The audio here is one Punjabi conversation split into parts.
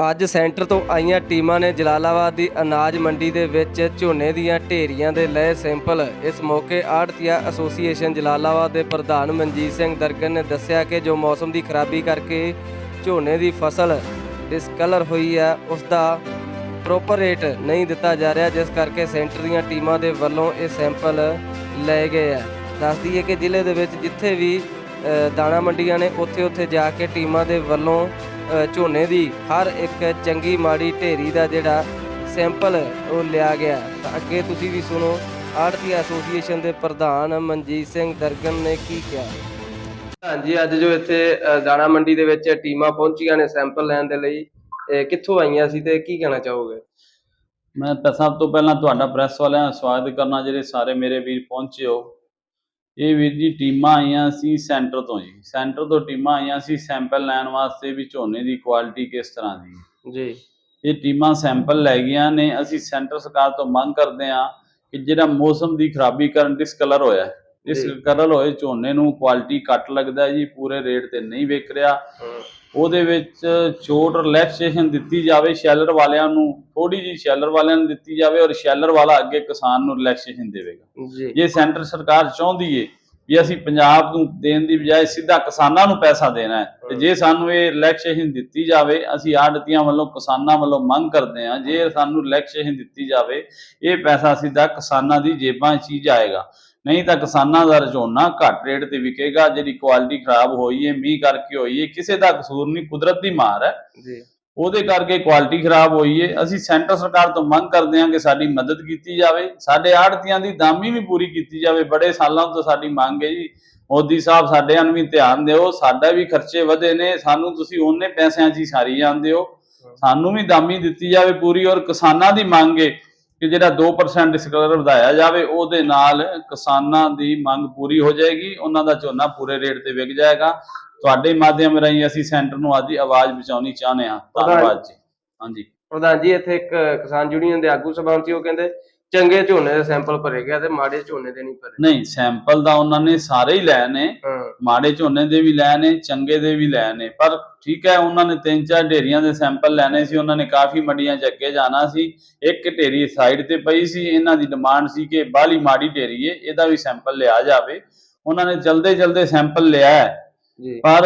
ਅੱਜ ਸੈਂਟਰ ਤੋਂ ਆਈਆਂ ਟੀਮਾਂ ਨੇ ਜਲਾਲਾਬਾਦ ਦੀ ਅਨਾਜ ਮੰਡੀ ਦੇ ਵਿੱਚ ਝੋਨੇ ਦੀਆਂ ਢੇਰੀਆਂ ਦੇ ਲਏ ਸੈਂਪਲ। ਇਸ ਮੌਕੇ ਆੜਤੀਆ ਐਸੋਸੀਏਸ਼ਨ ਜਲਾਲਾਬਾਦ ਦੇ ਪ੍ਰਧਾਨ ਮਨਜੀਤ ਸਿੰਘ ਦਰਗਨ ਨੇ ਦੱਸਿਆ ਕਿ ਜੋ ਮੌਸਮ ਦੀ ਖਰਾਬੀ ਕਰਕੇ ਝੋਨੇ ਦੀ ਫਸਲ ਡਿਸਕਲਰ ਹੋਈ ਹੈ, ਉਸ ਦਾ ਪ੍ਰੋਪਰ ਰੇਟ ਨਹੀਂ ਦਿੱਤਾ ਜਾ ਰਿਹਾ, ਜਿਸ ਕਰਕੇ ਸੈਂਟਰ ਦੀਆਂ ਟੀਮਾਂ ਦੇ ਵੱਲੋਂ ਇਹ ਸੈਂਪਲ ਲਏ ਗਏ ਹੈ। ਦੱਸ ਦਈਏ ਕਿ ਜ਼ਿਲ੍ਹੇ ਦੇ ਵਿੱਚ ਜਿੱਥੇ ਵੀ ਦਾਣਾ ਮੰਡੀਆਂ ਨੇ ਉੱਥੇ ਉੱਥੇ ਜਾ ਕੇ ਟੀਮਾਂ ਦੇ ਵੱਲੋਂ ਝੋਨੇ ਦੀ ਹਰ ਇੱਕ ਚੰਗੀ ਮਾੜੀ ਢੇਰੀ ਦਾ ਜਿਹੜਾ ਸੈਂਪਲ ਉਹ ਲਿਆ ਗਿਆ। ਤਾਂ ਅੱਗੇ ਤੁਸੀਂ ਵੀ ਸੁਣੋ। ਆੜਤੀ ਐਸੋਸੀਏਸ਼ਨ ਦੇ ਪ੍ਰਧਾਨ ਮਨਜੀਤ ਸਿੰਘ ਦਰਗਨ ਨੇ ਕੀ ਕਿਹਾ? ਹਾਂਜੀ ਅੱਜ ਜੋ ਇੱਥੇ ਦਾਣਾ ਮੰਡੀ ਦੇ ਵਿੱਚ ਟੀਮਾਂ ਪਹੁੰਚੀਆਂ ਨੇ ਸੈਂਪਲ ਲੈਣ ਦੇ ਲਈ ਇਹ ਕਿੱਥੋਂ ਆਈਆਂ ਸੀ ਤੇ ਕੀ ਕਹਿਣਾ ਚਾਹੋਗੇ? ਮੈਂ ਤਾਂ ਸਭ ਤੋਂ ਪਹਿਲਾਂ ਤੁਹਾਡਾ ਪ੍ਰੈਸ ਵਾਲਿਆਂ ਦਾ ਸਵਾਗਤ ਕਰਨਾ ਜਿਹੜੇ ਸਾਰੇ ਮੇਰੇ ਵੀਰ ਪਹੁੰਚੇ ਹੋ। ਇਹ ਵੀਰ ਜੀ ਟੀਮਾਂ ਆਈਆਂ ਸੀ ਸੈਂਟਰ ਤੋਂ ਜੀ। ਸੈਂਟਰ ਤੋਂ ਟੀਮਾਂ ਆਈਆਂ ਸੀ ਸੈਂਪਲ ਲੈਣ ਵਾਸਤੇ ਵੀ ਝੋਨੇ ਦੀ ਕੁਆਲਿਟੀ ਕਿਸ ਤਰ੍ਹਾਂ ਦੀ। ਹੈ ਜੀ। ਇਹ ਟੀਮਾਂ ਸੈਂਪਲ ਲੈ ਗਈਆਂ ਨੇ। ਅਸੀਂ ਸੈਂਟਰ ਸਰਕਾਰ ਤੋਂ ਮੰਗ ਕਰਦੇ ਹਾਂ ਕਿ ਜਿਹੜਾ ਮੌਸਮ ਦੀ ਖਰਾਬੀ ਕਾਰਨ ਡਿਸਕਲਰ ਹੋਇਆ ਇਸ। ਕਲਰ ਹੋਏ ਝੋਨੇ ਨੂੰ ਕੁਆਲਿਟੀ ਘੱਟ ਲੱਗਦਾ ਜੀ ਪੂਰੇ ਰੇਟ ਤੇ ਨਹੀਂ ਵਿਕ ਰਿਹਾ। ਉਹਦੇ ਵਿੱਚ ਛੋਟ ਰਿਲੈਕਸੇਸ਼ਨ ਦਿੱਤੀ ਜਾਵੇ ਸ਼ੈਲਰ ਵਾਲਿਆਂ ਨੂੰ ਥੋੜੀ ਜੀ ਸ਼ੈਲਰ ਵਾਲਿਆਂ ਨੂੰ ਦਿੱਤੀ ਜਾਵੇ ਔਰ ਸ਼ੈਲਰ ਵਾਲਾ ਅੱਗੇ ਕਿਸਾਨ ਨੂੰ ਰਿਲੈਕਸੇਸ਼ਨ ਦੇਵੇਗਾ। ਜੀ। ਜੇ ਸੈਂਟਰ ਸਰਕਾਰ ਚਾਹੁੰਦੀ ਏ ਵੀ ਅਸੀਂ ਪੰਜਾਬ ਨੂੰ ਦੇਣ ਦੀ ਬਜਾਏ ਸਿੱਧਾ ਕਿਸਾਨਾਂ ਨੂੰ ਪੈਸਾ ਦੇਣਾ ਹੈ ਤੇ ਜੇ ਸਾਨੂੰ ਇਹ ਰਿਲੈਕਸੇਸ਼ਨ ਦਿੱਤੀ ਜਾਵੇ ਅਸੀਂ ਆੜਤੀਆਂ ਵੱਲੋਂ ਕਿਸਾਨਾਂ ਵੱਲੋਂ ਮੰਗ ਕਰਦੇ ਹਾਂ ਜੇ ਸਾਨੂੰ ਰਿਲੈਕਸੇਸ਼ਨ ਦਿੱਤੀ ਜਾਵੇ ਇਹ ਪੈਸਾ ਸਿੱਧਾ ਕਿਸਾਨਾਂ ਦੀ ਜੇਬਾਂ 'ਚ ਹੀ ਜਾਏਗਾ। ਨਹੀਂ ਤਾਂ ਕਿਸਾਨਾਂ ਦਾ ਝੋਨਾ ਘੱਟ ਰੇਟ ਤੇ ਵਿਕੇਗਾ ਜਿਹੜੀ ਕੁਆਲਿਟੀ ਖਰਾਬ ਹੋਈ ਏ ਮੀਂਹ ਕਰਕੇ ਹੋਈ ਏ ਕਿਸੇ ਦਾ ਕਸੂਰ ਨਹੀਂ ਕੁਦਰਤ ਦੀ ਮਾਰ ਹੈ। ਜੀ। ਉਹਦੇ ਕਰਕੇ ਕੁਆਲਿਟੀ ਖਰਾਬ ਹੋਈ ਏ। ਅਸੀਂ ਸੈਂਟਰ ਸਰਕਾਰ ਤੋਂ ਮੰਗ ਕਰਦੇ ਹਾਂ ਕਿ ਸਾਡੀ ਮਦਦ ਕੀਤੀ ਜਾਵੇ। ਸਾਡੇ ਆੜਤੀਆਂ ਦੀ ਦਾਮੀ ਵੀ ਪੂਰੀ ਕੀਤੀ ਜਾਵੇ। ਬੜੇ ਸਾਲਾਂ ਤੋਂ ਸਾਡੀ ਮੰਗ ਹੈ ਜੀ। ਮੋਦੀ ਸਾਹਿਬ ਸਾਡੇ ਵੱਲ ਵੀ ਧਿਆਨ ਦਿਓ। ਸਾਡਾ ਵੀ ਖਰਚੇ ਵਧੇ ਨੇ। ਸਾਨੂੰ ਤੁਸੀਂ ਉਹਨੇ ਪੈਸਿਆਂ 'ਚ ਹੀ ਸਾਰੀ ਜਾਂਦੇ ਹੋ। ਸਾਨੂੰ ਵੀ ਦਾਮੀ ਦਿੱਤੀ ਜਾਵੇ ਪੂਰੀ। ਔਰ ਕਿਸਾਨਾਂ ਦੀ ਮੰਗ ਹੈ ਕਿ ਜਿਹੜਾ 2% ਡਿਸਕਲਰ ਵਧਾਇਆ ਜਾਵੇ, ਉਹਦੇ ਨਾਲ ਕਿਸਾਨਾਂ ਦੀ ਮੰਗ ਪੂਰੀ ਹੋ ਜਾਏਗੀ, ਉਹਨਾਂ ਦਾ ਝੋਨਾ ਪੂਰੇ ਰੇਟ ਤੇ ਵਿਕ ਜਾਏਗਾ। ਤੁਹਾਡੇ ਮਾਧਿਅਮ ਰਾਹੀਂ ਅਸੀਂ ਸੈਂਟਰ ਨੂੰ ਆਦੀ ਆਵਾਜ਼ ਪਹੁੰਚਾਉਣੀ ਚਾਹੁੰਦੇ ਹਾਂ। ਧੰਨਵਾਦ ਜੀ। ਹਾਂਜੀ। ਪ੍ਰਧਾਨ ਜੀ, ਇੱਥੇ ਇੱਕ ਕਿਸਾਨ ਯੂਨੀਅਨ ਦੇ ਆਗੂ ਸਭਾਪਤੀ ਸੀ, ਉਹ ਕਹਿੰਦੇ ਚੰਗੇ ਝੋਨੇ ਦੇ ਸੈਂਪਲ ਭਰੇ ਗਿਆ ਤੇ ਮਾੜੇ ਝੋਨੇ ਦੇ ਨਹੀਂ ਭਰੇ। ਨਹੀਂ ਸੈਂਪਲ ਦਾ ਉਹਨਾਂ ਨੇ ਸਾਰੇ ਹੀ ਲਏ ਨੇ। ਹਾਂ। ਮਾੜੇ ਝੋਨੇ ਦੇ ਵੀ ਲਏ ਨੇ ਚੰਗੇ ਦੇ ਵੀ ਲਏ ਨੇ। ਪਰ ਠੀਕ ਹੈ ਉਹਨਾਂ ਨੇ ਤਿੰਨ ਚਾਰ ਢੇਰੀਆਂ ਦੇ ਸੈਂਪਲ ਲੈਣੇ ਸੀ ਉਹਨਾਂ ਨੇ ਕਾਫੀ ਮੰਡੀਆਂ 'ਚ ਅੱਗੇ ਜਾਣਾ ਸੀ। ਇੱਕ ਢੇਰੀ ਸਾਈਡ ਤੇ ਪਈ ਸੀ ਇਹਨਾਂ ਦੀ ਡਿਮਾਂਡ ਸੀ ਕਿ ਬਾਹਲੀ ਮਾੜੀ ਢੇਰੀ ਏ ਇਹਦਾ ਵੀ ਸੈਂਪਲ ਲਿਆ ਜਾਵੇ। ਉਹਨਾਂ ਨੇ ਜਲਦੇ ਜਲਦੇ ਸੈਂਪਲ ਲਿਆ ਹੈ। ਜੀ। ਪਰ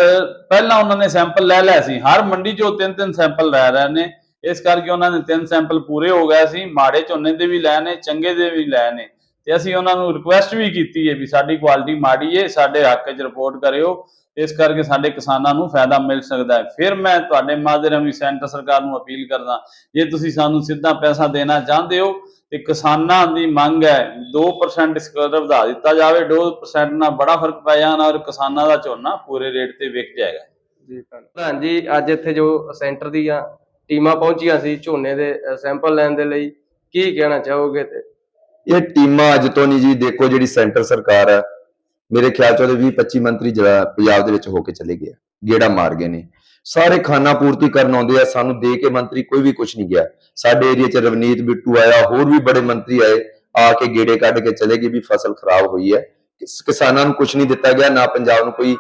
ਪਹਿਲਾਂ ਉਹਨਾਂ ਨੇ ਸੈਂਪਲ ਲੈ ਲਿਆ ਸੀ। ਹਰ ਮੰਡੀ 'ਚੋਂ ਤਿੰਨ ਤਿੰਨ ਸੈਂਪਲ ਲੈ ਰਹੇ ਨੇ। ਇਸ ਕਰਕੇ ਉਹਨਾਂ ਦੇ ਤਿੰਨ ਸੈਂਪਲ ਪੂਰੇ ਹੋ ਗਏ ਸੀ, ਮਾੜੇ ਝੋਨੇ ਦੇ ਵੀ ਲੈ ਨੇ, ਚੰਗੇ ਦੇ ਵੀ ਲੈ ਨੇ। ਤੇ ਅਸੀਂ ਉਹਨਾਂ ਨੂੰ ਰਿਕੁਐਸਟ ਵੀ ਕੀਤੀ ਹੈ ਵੀ ਸਾਡੀ ਕੁਆਲਿਟੀ ਮਾੜੀ ਹੈ, ਸਾਡੇ ਹੱਕ 'ਚ ਰਿਪੋਰਟ ਕਰਿਓ। ਇਸ ਕਰਕੇ ਸਾਡੇ ਕਿਸਾਨਾਂ ਨੂੰ ਫਾਇਦਾ ਮਿਲ ਸਕਦਾ ਹੈ। ਫਿਰ ਮੈਂ ਤੁਹਾਡੇ ਮਾਧਿਅਮ ਸੈਂਟਰ ਸਰਕਾਰ ਨੂੰ ਅਪੀਲ ਕਰਦਾ, ਜੇ ਤੁਸੀਂ ਸਾਨੂੰ ਸਿੱਧਾ ਪੈਸਾ ਦੇਣਾ ਚਾਹੁੰਦੇ ਹੋ, ਤੇ ਕਿਸਾਨਾਂ ਦੀ ਮੰਗ ਹੈ 2% ਡਿਸਕਲਰ ਵਧਾ ਦਿੱਤਾ ਜਾਵੇ 2% ਨਾਲ ਬੜਾ ਫ਼ਰਕ ਪੈ ਜਾਣਾ ਔਰ ਕਿਸਾਨਾਂ ਦਾ ਝੋਨਾ ਪੂਰੇ ਰੇਟ ਤੇ ਵਿਕ ਜਾਏਗਾ। ਜੀ ਪ੍ਰਧਾਨ ਜੀ, ਅੱਜ ਇੱਥੇ ਜੋ ਸੈਂਟਰ ਦੀਆਂ ਟੀਮਾਂ ਪਹੁੰਚੀਆਂ ਸੀ ਝੋਨੇ ਦੇ ਸੈਂਪਲ ਲੈਣ ਦੇ ਲਈ। ਕੀ ਕਹਿਣਾ ਚਾਹੋਗੇ ਤੇ? ਇਹ ਟੀਮਾਂ ਅੱਜ ਤੋਂ ਨਹੀਂ ਜੀ, ਦੇਖੋ ਜਿਹੜੀ ਸੈਂਟਰ ਸਰਕਾਰ ਹੈ ਮੇਰੇ ਖਿਆਲ ਚ ਉਹਦੇ 20 25 ਮੰਤਰੀ ਜਿਹੜਾ ਪੰਜਾਬ ਦੇ ਵਿੱਚ ਹੋ ਕੇ ਚਲੇ ਗਏ ਗੇੜਾ ਮਾਰ ਗਏ ਨੇ। ਸਾਰੇ ਖਾਨਾ ਪੂਰਤੀ ਕਰਨ ਆਉਂਦੇ ਆ, ਸਾਨੂੰ ਦੇ ਕੇ ਮੰਤਰੀ ਕੋਈ ਵੀ ਕੁਝ ਨਹੀਂ ਗਿਆ। ਸਾਡੇ ਏਰੀਆ ਚ ਰਵਨੀਤ ਬਿੱਟੂ ਆਇਆ, ਹੋਰ ਵੀ ਬੜੇ ਮੰਤਰੀ ਆਏ, ਆ ਕੇ ਗੇੜੇ ਕੱਢ ਕੇ ਚਲੇ ਗਏ ਵੀ ਫਸਲ ਖਰਾਬ ਹੋਈ ਹੈ। ਕਿਸਾਨਾਂ ਨੂੰ ਕੁਝ ਨਹੀਂ ਦਿੱਤਾ ਗਿਆ, ਨਾ ਪੰਜਾਬ ਨੂੰ ਕੋਈ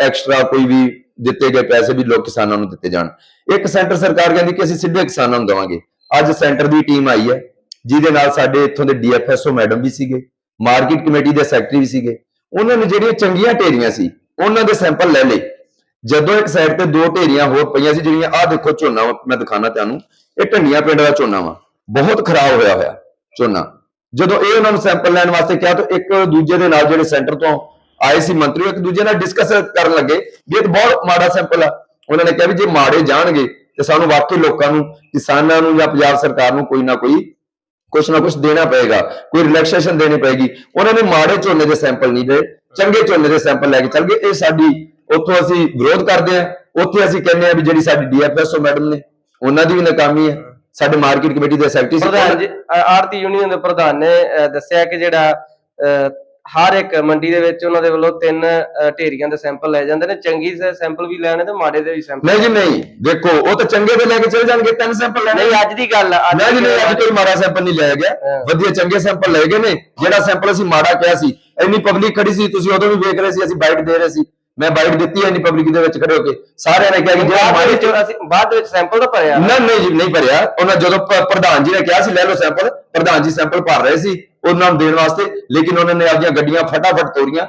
ਐਕਸਟਰਾ ਕੋਈ ਵੀ ਦਿੱਤੇ ਗਏ ਪੈਸੇ ਵੀ ਲੋਕ ਕਿਸਾਨਾਂ ਨੂੰ ਦਿੱਤੇ ਜਾਣ। ਇੱਕ ਸੈਂਟਰ ਸਰਕਾਰ ਕਹਿੰਦੀ ਕਿ ਅਸੀਂ ਸਿੱਧੇ ਕਿਸਾਨਾਂ ਨੂੰ ਦੇਵਾਂਗੇ। ਅੱਜ ਸੈਂਟਰ ਦੀ ਟੀਮ ਆਈ ਹੈ ਜਿਹਦੇ ਨਾਲ ਸਾਡੇ ਇੱਥੋਂ ਦੇ ਡੀਐਫਐਸਓ ਮੈਡਮ ਵੀ ਸੀਗੇ ਮਾਰਕੀਟ ਕਮੇਟੀ ਦੇ ਸੈਕਟਰੀ ਵੀ ਸੀਗੇ। ਉਹਨਾਂ ਨੇ ਜਿਹੜੀਆਂ ਚੰਗੀਆਂ ਢੇਰੀਆਂ ਸੀ ਉਹਨਾਂ ਦੇ ਸੈਂਪਲ ਲੈ ਲਏ। ਜਦੋਂ ਇੱਕ ਸਾਈਡ ਤੇ ਦੋ ਢੇਰੀਆਂ ਹੋਰ ਪਈਆਂ ਸੀ ਜਿਹੜੀਆਂ ਆਹ ਦੇਖੋ ਝੋਨਾ ਵਾ, ਮੈਂ ਦਿਖਾਣਾ ਤੁਹਾਨੂੰ ਇਹ ਢੰਡੀਆਂ ਪਿੰਡ ਦਾ ਝੋਨਾ ਵਾ। ਬਹੁਤ ਖਰਾਬ ਹੋਇਆ ਹੋਇਆ ਝੋਨਾ। ਜਦੋਂ ਇਹ ਉਹਨਾਂ ਨੂੰ ਸੈਂਪਲ ਲੈਣ ਵਾਸਤੇ ਕਿਹਾ ਤਾਂ ਇੱਕ ਦੂਜੇ ਦੇ ਨਾਲ ਜਿਹੜੇ ਸੈਂਟਰ ਤੋਂ ਆਏ ਸੀ ਮੰਤਰੀ ਇੱਕ ਦੂਜੇ ਨਾਲ ਡਿਸਕਸ ਕਰਨ ਲੱਗੇ। ਵੀ ਇਹ ਤਾਂ ਬਹੁਤ ਮਾੜਾ ਸੈਂਪਲ ਆ। ਉਹਨਾਂ ਨੇ ਕਿਹਾ ਵੀ ਜੇ ਮਾੜੇ ਜਾਣਗੇ ਤੇ ਸਾਨੂੰ ਵਾਕਈ ਲੋਕਾਂ ਨੂੰ ਕਿਸਾਨਾਂ ਨੂੰ ਜਾਂ ਪੰਜਾਬ ਸਰਕਾਰ ਨੂੰ ਕੋਈ ਨਾ ਕੋਈ ਕੁਛ ਨਾ ਕੁਛ ਦੇਣਾ ਪਏਗਾ ਕੋਈ ਰਿਲੈਕਸੇਸ਼ਨ ਦੇਣੀ ਪਏਗੀ। ਉਹਨਾਂ ਨੇ ਮਾੜੇ ਝੋਨੇ ਦੇ ਸੈਂਪਲ ਨਹੀਂ ਦੇ ਚੰਗੇ ਝੋਨੇ ਦੇ ਸੈਂਪਲ ਲੈ ਕੇ ਚੱਲ ਗਏ। ਇਹ ਸਾਡੀ ਉੱਥੋਂ ਅਸੀਂ ਵਿਰੋਧ ਕਰਦੇ ਆ ਉੱਥੇ ਅਸੀਂ ਕਹਿੰਦੇ ਆ ਵੀ ਜਿਹੜੀ ਸਾਡੀ ਡੀਐਫਐਸਓ ਮੈਡਮ ਨੇ ਉਹਨਾਂ ਦੀ ਵੀ ਨਾਕਾਮੀ ਹੈ। ਸਾਡੇ ਮਾਰਕੀਟ ਕਮੇਟੀ ਦੇ ਸੈਕਟਰੀ ਸੀ ਪ੍ਰਧਾਨ ਆੜਤੀ ਯੂਨੀਅਨ ਦੇ ਪ੍ਰਧਾਨ ਨੇ ਦੱਸਿਆ ਕਿ ਜਿਹੜਾ ਅ, ਹਰ ਇੱਕ ਮੰਡੀ ਦੇ ਵਿੱਚ ਉਹਨਾਂ ਦੇ ਵੱਲੋਂ ਤਿੰਨ ਢੇਰੀਆਂ ਦੇ ਸੈਂਪਲ ਲਏ ਜਾਂਦੇ ਨੇ। ਚੰਗੀ ਸੈਂਪਲ ਵੀ ਲੈਣੇ ਤੇ ਮਾੜੇ ਦੇ ਵੀ ਸੈਂਪਲ। ਨਹੀਂ ਜੀ ਨਹੀਂ। ਦੇਖੋ ਉਹ ਤਾਂ ਚੰਗੇ ਦੇ ਲੈ ਕੇ ਚਲੇ ਜਾਣਗੇ ਤਿੰਨ ਸੈਂਪਲ ਲੈਣੇ। ਨਹੀਂ ਅੱਜ ਦੀ ਗੱਲ ਆ, ਨਹੀਂ ਜੀ ਦੀ ਨਹੀਂ ਅੱਜ ਕੋਈ ਮਾੜਾ ਸੈਂਪਲ ਨਹੀਂ ਲਿਆ ਗਿਆ। ਵਧੀਆ ਚੰਗੇ ਸੈਂਪਲ ਲਏ ਗਏ ਨੇ। ਜਿਹੜਾ ਸੈਂਪਲ ਅਸੀਂ ਮਾੜਾ ਕਿਹਾ ਸੀ ਇੰਨੀ ਪਬਲਿਕ ਖੜੀ ਸੀ ਤੁਸੀਂ ਉਦੋਂ ਵੀ ਵੇਖ ਰਹੇ ਸੀ ਅਸੀਂ ਬਾਈਟ ਦੇ ਰਹੇ ਸੀ। ਮੈਂ ਬਾਈਟ ਦਿੱਤੀ ਹੈ ਨਹੀਂ ਪਬਲਿਕ ਦੇ ਵਿੱਚ ਖੜੇ ਹੋ ਕੇ। ਸਾਰਿਆਂ ਨੇ ਕਿਹਾ ਕਿ ਜਿਹੜਾ ਬਾਅਦ ਮਾੜੇ ਵਿੱਚ ਅਸੀਂ ਬਾਅਦ ਦੇ ਵਿੱਚ ਸੈਂਪਲ ਤਾਂ ਭਰਿਆ। ਨਾ ਨਹੀਂ ਜੀ ਨਹੀਂ ਭਰਿਆ। ਉਹਨਾਂ ਜਦੋਂ ਪ੍ਰਧਾਨ ਜੀ ਨੇ ਕਿਹਾ ਸੀ ਲੈ ਲਓ ਸੈਂਪਲ ਪ੍ਰਧਾਨ ਜੀ ਸੈਂਪਲ ਭਰ ਰਹੇ ਸੀ। ਉਹਨਾਂ ਨੂੰ ਦੇਣ ਵਾਸਤੇ ਲੇਕਿਨ ਉਹਨਾਂ ਨੇ ਆਪਣੀਆਂ ਗੱਡੀਆਂ ਫਟਾਫਟ ਤੋਰੀਆਂ।